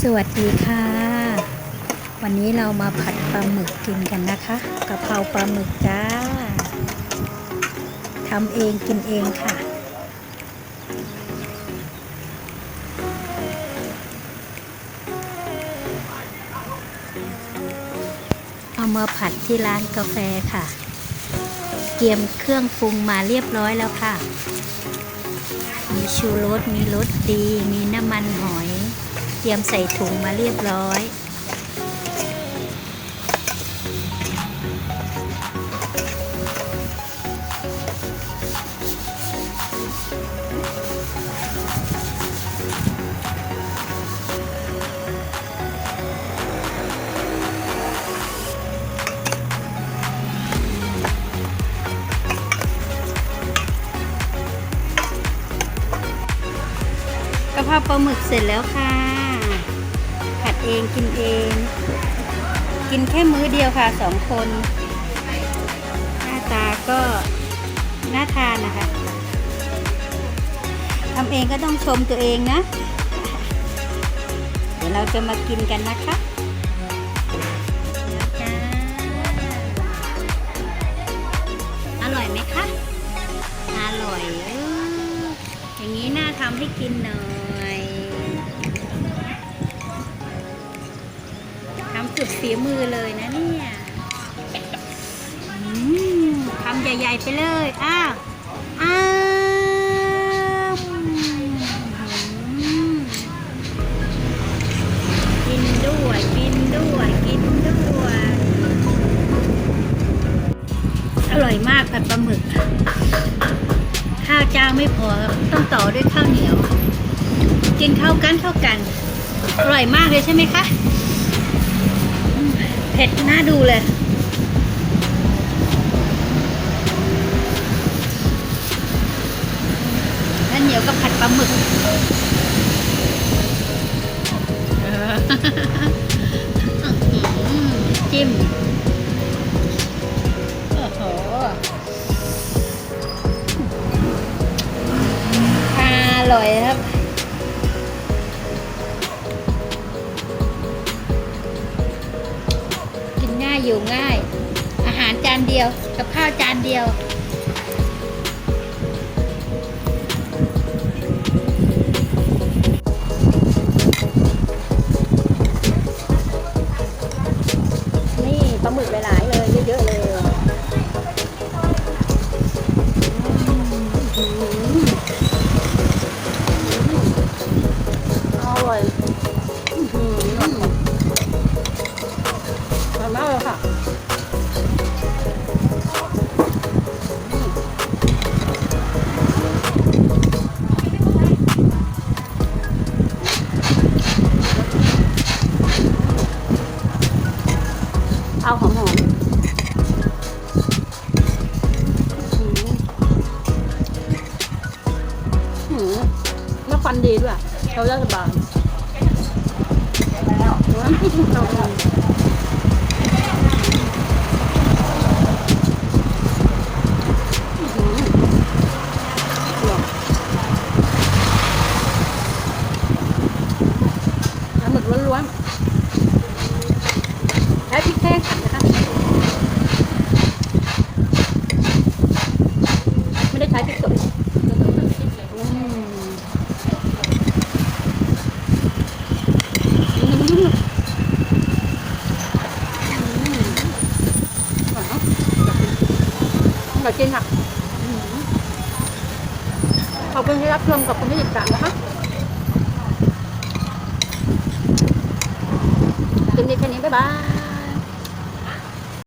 สวัสดีค่ะ วันนี้เรามาผัดปลาหมึกกินกันนะคะกะเพราปลาหมึกจ้าทำเองกินเองค่ะ เอามาผัดที่ร้านกาแฟค่ะ เตรียมเครื่องปรุงมาเรียบร้อยแล้วค่ะ มีชูรสมีรสดี มีน้ำมันหอย รียมใส่ถุงมาเรียบร้อยกะเพราปลาหมึกเสร็จแล้วค่ะ เองกินเอง กินแค่มื้อเดียวค่ะสองคน หน้าตาก็น่าทานนะคะทำเองก็ต้องชมตัวเองนะ เดี๋ยวเราจะมากินกันนะคะจ้าอร่อยไหมคะ อร่อย อย่างนี้น่าทำให้กินหน่อย สุดฝีมือเลยนะเนี่ยทำใหญ่ ๆ ไปเลย อ้าวอ้าวอืมกินด้วย กินด้วย กินด้วย อร่อยมากผัดปลาหมึก ข้าวเจ้าไม่พอต้องต่อด้วยข้าวเหนียว กินเข้ากันเข้ากัน อร่อยมากเลยใช่ไหมคะ เผ็ดน่าดูเลยแล้วเหนียวกับผัดปลาหมึกเอออื้อหือจิ้มโอ้โหอร่อยครับายอยู่ง่าย อาหารจานเดียว กับข้าวจานเดียว ฟันดีด้วยเราได้สบายแล้วหมึกล้วนๆใช้พริกแห้งผัดนะคะ ไม่ได้ใช้พริกสดอืมอืมอืมอร่อยเนอะ อร่อยจริงค่ะอืมขอบคุณที่รับชมขอบคุณที่ติดตามนะคะคลิปนี้แค่นี้บ๊ายบาย